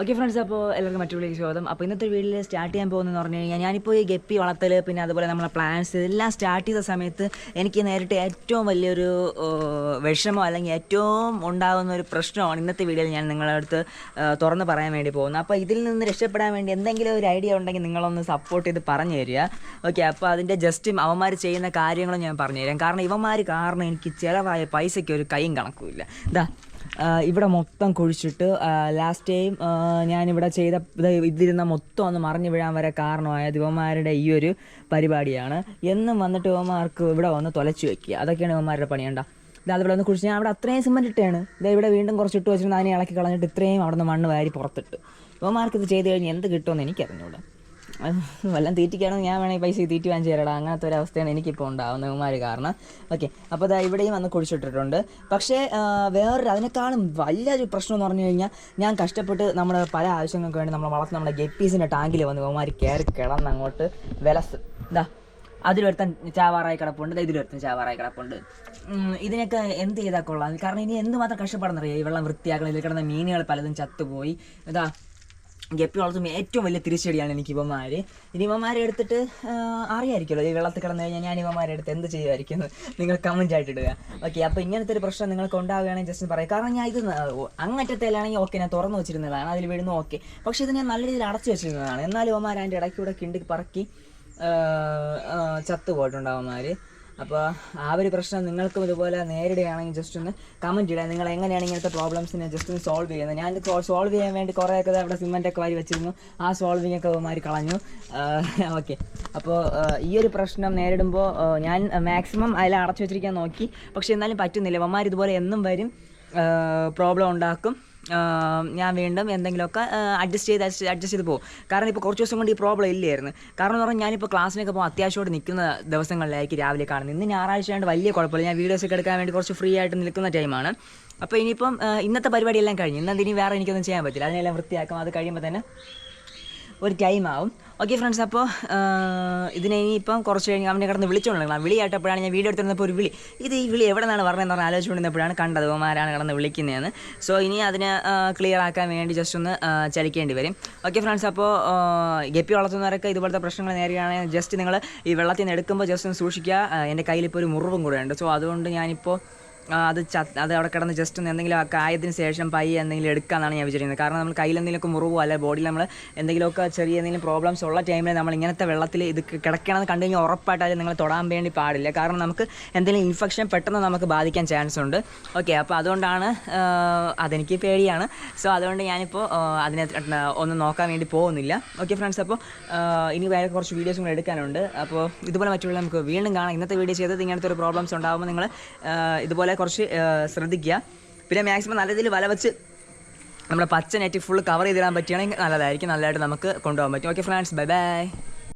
Okay friends അപ്പോൾ എല്ലാവർക്കും മറ്റു വീട്ടിലേക്ക് സ്വാഗതം. അപ്പോൾ ഇന്നത്തെ വീഡിയോയിൽ സ്റ്റാർട്ട് ചെയ്യാൻ പോകുന്നതെന്ന് പറഞ്ഞു കഴിഞ്ഞാൽ ഞാനിപ്പോൾ ഈ ഗപ്പി വളർത്തൽ പിന്നെ അതുപോലെ നമ്മളെ പ്ലാൻസ് ഇതെല്ലാം സ്റ്റാർട്ട് ചെയ്ത സമയത്ത് എനിക്ക് നേരിട്ട് ഏറ്റവും വലിയൊരു വിഷമോ അല്ലെങ്കിൽ ഏറ്റവും ഉണ്ടാകുന്ന ഒരു പ്രശ്നമാണ് ഇന്നത്തെ വീഡിയോയിൽ ഞാൻ നിങ്ങളുടെ അടുത്ത് തുറന്ന് പറയാൻ വേണ്ടി പോകുന്നത്. അപ്പോൾ ഇതിൽ നിന്ന് രക്ഷപ്പെടാൻ വേണ്ടി എന്തെങ്കിലും ഒരു ഐഡിയ ഉണ്ടെങ്കിൽ നിങ്ങളൊന്ന് സപ്പോർട്ട് ചെയ്ത് പറഞ്ഞു തരിക. ഓക്കെ അപ്പോൾ അതിന്റെ ജസ്റ്റും അവന്മാർ ചെയ്യുന്ന കാര്യങ്ങളും ഞാൻ പറഞ്ഞു തരാം. കാരണം ഇവന്മാർ കാരണം എനിക്ക് ചിലവായ പൈസയ്ക്ക് ഒരു കൈയും കണക്കുമില്ല. ഇതാ ഇവിടെ മൊത്തം കുഴിച്ചിട്ട് ലാസ്റ്റ് ടൈം ഞാനിവിടെ ചെയ്ത ഇത് ഇതിരുന്ന മൊത്തം ഒന്ന് മറിഞ്ഞു വീഴാൻ വരെ കാരണമായ ദിവമാരുടെ ഈ ഒരു പരിപാടിയാണ്. എന്നും വന്നിട്ട് ഇവന്മാർക്ക് ഇവിടെ വന്ന് തുലച്ചു വെക്കുക. അതൊക്കെയാണ് ഇവന്മാരുടെ പണിയണ്ട ഇതാ അതിവിടെ ഒന്ന് കുഴിച്ച്. ഞാൻ അവിടെ അത്രയും സിമെന്റ് ഇട്ടാണ്. ഇത് ഇവിടെ വീണ്ടും കുറച്ച് ഇട്ട് വെച്ചിട്ട് അതിനെ ഇളക്കി കളഞ്ഞിട്ട് ഇത്രയും അവിടെ നിന്ന് മണ്ണ് വാരി പുറത്തിട്ട്. ഇവന്മാർക്ക് ഇത് ചെയ്ത് കഴിഞ്ഞ് എന്ത് കിട്ടുമെന്ന് എനിക്കറിഞ്ഞൂടാ. വല്ലതും തീറ്റിക്കുകയാണെങ്കിൽ ഞാൻ വേണമെങ്കിൽ പൈസ തീറ്റി വാങ്ങിച്ച് തരടാ. അങ്ങനത്തെ ഒരു അവസ്ഥയാണ് എനിക്കിപ്പോൾ ഉണ്ടാവുന്നത് ഇവന്മാർ കാരണം. ഓക്കെ അപ്പോൾ അതാ ഇവിടെയും വന്ന് കുഴിച്ചിട്ടിട്ടുണ്ട്. പക്ഷേ വേറൊരു അതിനേക്കാളും വലിയൊരു പ്രശ്നം എന്ന് പറഞ്ഞു കഴിഞ്ഞാൽ ഞാൻ കഷ്ടപ്പെട്ട് നമ്മുടെ പല ആവശ്യങ്ങൾക്ക് വേണ്ടി നമ്മൾ വളർത്തുന്ന നമ്മുടെ ഗപ്പീസിന്റെ ടാങ്കിൽ വന്ന് ഇവന്മാർ കയറി കിടന്ന് അങ്ങോട്ട് വിലസ് ഇതാ അതിലൊരുത്തൻ ചാവാറായി കിടപ്പുണ്ട്. ഇതിലൊരുത്തൻ ചാവാറായി കിടപ്പുണ്ട്. ഇതിനൊക്കെ എന്ത് ചെയ്താൽ കൊള്ളാം? കാരണം ഇനി എന്തുമാത്രം കഷ്ടപ്പെടുന്നറിയാം? ഈ വെള്ളം വൃത്തിയാക്കണം ഇതിൽ കിടന്ന മീനുകൾ പലതും ചത്തുപോയി. ഇതാ ഗപ്പി വളർത്തുമ്പോൾ ഏറ്റവും വലിയ തിരിച്ചടിയാണ് എനിക്ക് ഇവന്മാർ ഇനി ഇവന്മാരെ എടുത്തിട്ട് അറിയായിരിക്കുമല്ലോ. ഈ വെള്ളത്തിൽ കിടന്നു കഴിഞ്ഞാൽ ഞാൻ ഇവന്മാരെ എടുത്ത് എന്ത് ചെയ്യുമായിരിക്കും എന്ന് നിങ്ങൾ കമന്റ് ആയിട്ട് ഇടുക ഓക്കെ അപ്പോൾ ഇങ്ങനത്തെ ഒരു പ്രശ്നം നിങ്ങൾക്ക് ഉണ്ടാവുകയാണെങ്കിൽ ജസ്റ്റ് പറയാം. കാരണം ഞാൻ ഇത് അങ്ങറ്റത്തേലാണെങ്കിൽ ഓക്കെ ഞാൻ തുറന്നു വെച്ചിരുന്നതാണ്. അതിൽ വീഴുന്നു ഓക്കെ പക്ഷേ ഇത് ഞാൻ നല്ല രീതിയിൽ അടച്ചു വെച്ചിരുന്നതാണ്. എന്നാലും ഇവന്മാർ അതിന്റെ ഇടയ്ക്കൂടെ കിണ്ടി പറക്കി ചത്തു അവന്മാർ അപ്പോൾ ആ ഒരു പ്രശ്നം നിങ്ങൾക്കും ഇതുപോലെ നേരിടുകയാണെങ്കിൽ ജസ്റ്റ് ഒന്ന് കമന്റ് ഇടുക. നിങ്ങൾ എങ്ങനെയാണ് ഇങ്ങനത്തെ പ്രോബ്ലംസിനെ ജസ്റ്റ് ഒന്ന് സോൾവ് ചെയ്യുന്നത്? ഞാൻ സോൾവ് ചെയ്യാൻ വേണ്ടി കുറേയൊക്കെ അവിടെ സിമെന്റ് ഒക്കെ വാരി വെച്ചിരുന്നു. ആ സോൾവിങ് ഒക്കെ മാറി കളഞ്ഞു. ഓക്കെ അപ്പോൾ ഈ ഒരു പ്രശ്നം നേരിടുമ്പോൾ ഞാൻ മാക്സിമം അതിൽ അടച്ചു വെച്ചിരിക്കാൻ നോക്കി. പക്ഷേ എന്നാലും പറ്റുന്നില്ല. അവന്മാർ ഇതുപോലെ എന്നും വരും. പ്രോബ്ലം ഉണ്ടാക്കും. ഞാൻ വീണ്ടും എന്തെങ്കിലുമൊക്കെ അഡ്ജസ്റ്റ് ചെയ്ത് അഡ്ജസ്റ്റ് ചെയ്ത് പോകും. കാരണം ഇപ്പോൾ കുറച്ച് ദിവസം കൊണ്ട് ഈ പ്രോബ്ലം ഇല്ലായിരുന്നു. കാരണം എന്ന് പറഞ്ഞാൽ ഞാനിപ്പോൾ ക്ലാസ്സിനൊക്കെ പോകും അത്യാവശ്യമായിട്ട് നിൽക്കുന്ന ദിവസങ്ങളിലായിരിക്കും രാവിലെ കാണുന്നത്. ഇന്ന് ഞായറാഴ്ച ആയതുകൊണ്ട് വലിയ കുഴപ്പമില്ല. ഞാൻ വീഡിയോസ് ഒക്കെ എടുക്കാൻ വേണ്ടി കുറച്ച് ഫ്രീ ആയിട്ട് നിൽക്കുന്ന ടൈമാണ് അപ്പോൾ ഇനിയിപ്പം ഇന്നത്തെ പരിപാടിയെല്ലാം കഴിഞ്ഞു. ഇന്നത് ഇനി വേറെ എനിക്കൊന്നും ചെയ്യാൻ പറ്റില്ല. അതിനെല്ലാം വൃത്തിയാക്കും. അത് കഴിയുമ്പോൾ തന്നെ ഒരു ടൈം ആവും ഓക്കെ ഫ്രണ്ട്സ് അപ്പോൾ ഇതിനെ ഇനിയിപ്പം കുറച്ച് കഴിഞ്ഞ് അവനെ കിടന്ന് വിളിച്ചുകൊണ്ടിരിക്കണം വിളി കേട്ടപ്പോഴാണ് ഞാൻ വീഡിയോ എടുത്തിരുന്നപ്പോൾ ഒരു വിളി. ഇത് ഈ വിളി എവിടെ നിന്നാണ് പറഞ്ഞതെന്ന് പറഞ്ഞാൽ ആലോചിച്ചുകൊണ്ടിരുന്നപ്പോഴാണ് കണ്ടത് ഓമാരാണ് കിടന്ന് വിളിക്കുന്നതെന്ന്. സോ ഇനി അതിനെ ക്ലിയർ ആക്കാൻ വേണ്ടി ജസ്റ്റ് ഒന്ന് ചലിക്കേണ്ടി വരും. ഓക്കെ ഫ്രണ്ട്സ് അപ്പോൾ ഗപ്പി വളർത്തുന്നവരൊക്കെ ഇതുപോലത്തെ പ്രശ്നങ്ങൾ നേരിടുകയാണെങ്കിൽ ജസ്റ്റ് നിങ്ങൾ ഈ വെള്ളത്തിൽ നിന്ന് എടുക്കുമ്പോൾ ജസ്റ്റ് ഒന്ന് സൂക്ഷിക്കുക. എന്റെ കയ്യിലിപ്പോൾ ഒരു മുറിവും കൂടെ ഉണ്ട്. സോ അതുകൊണ്ട് ഞാനിപ്പോൾ അത് അത് അവിടെ കിടന്ന് ജസ്റ്റ് ഒന്ന് എന്തെങ്കിലും ആ കായത്തിന് ശേഷം പൈ എന്തെങ്കിലും എടുക്കാമെന്നാണ് ഞാൻ വിചാരിക്കുന്നത്. കാരണം നമ്മൾ കയ്യിൽ എന്തെങ്കിലുമൊക്കെ മുറിവോ അല്ലെ ബോഡിയിൽ നമ്മൾ എന്തെങ്കിലുമൊക്കെ ചെറിയ എന്തെങ്കിലും പ്രോബ്ലംസ് ഉള്ള ടൈമിൽ നമ്മൾ ഇങ്ങനത്തെ വെള്ളത്തിൽ ഇത് കിടക്കണമെന്ന് കണ്ടു കഴിഞ്ഞാൽ ഉറപ്പായിട്ട് നിങ്ങൾ തൊടാൻ വേണ്ടി പാടില്ല. കാരണം നമുക്ക് എന്തെങ്കിലും ഇൻഫെക്ഷൻ പെട്ടെന്ന് നമുക്ക് ബാധിക്കാൻ ചാൻസ് ഉണ്ട്. ഓക്കെ അപ്പോൾ അതുകൊണ്ടാണ് അതെനിക്ക് പേടിയാണ്. സോ അതുകൊണ്ട് ഞാനിപ്പോൾ അതിനെ ഒന്ന് നോക്കാൻ വേണ്ടി പോകുന്നില്ല. ഓക്കെ ഫ്രണ്ട്സ് അപ്പോൾ ഇനി വേറെ കുറച്ച് വീഡിയോസ് കൂടെ എടുക്കാനുണ്ട്. അപ്പോൾ ഇതുപോലെ മറ്റുള്ള നമുക്ക് വീണ്ടും കാണാം. ഇന്നത്തെ വീഡിയോ ചെയ്തത് ഇങ്ങനത്തെ ഒരു പ്രോബ്ലംസ് ഉണ്ടാകുമ്പോൾ നിങ്ങൾ ഇതുപോലെ കുറച്ച് ആ, ശ്രദ്ധിക്കുക. പിന്നെ മാക്സിമം നല്ല രീതിയിൽ വല വെച്ച് നമ്മുടെ പച്ച നെറ്റ് ഫുൾ കവർ ചെയ്തിടാൻ പറ്റുകയാണെങ്കിൽ നല്ലതായിരിക്കും. നല്ലതായിട്ട് നമുക്ക് കൊണ്ടുപോകാൻ പറ്റും. Okay friends bye bye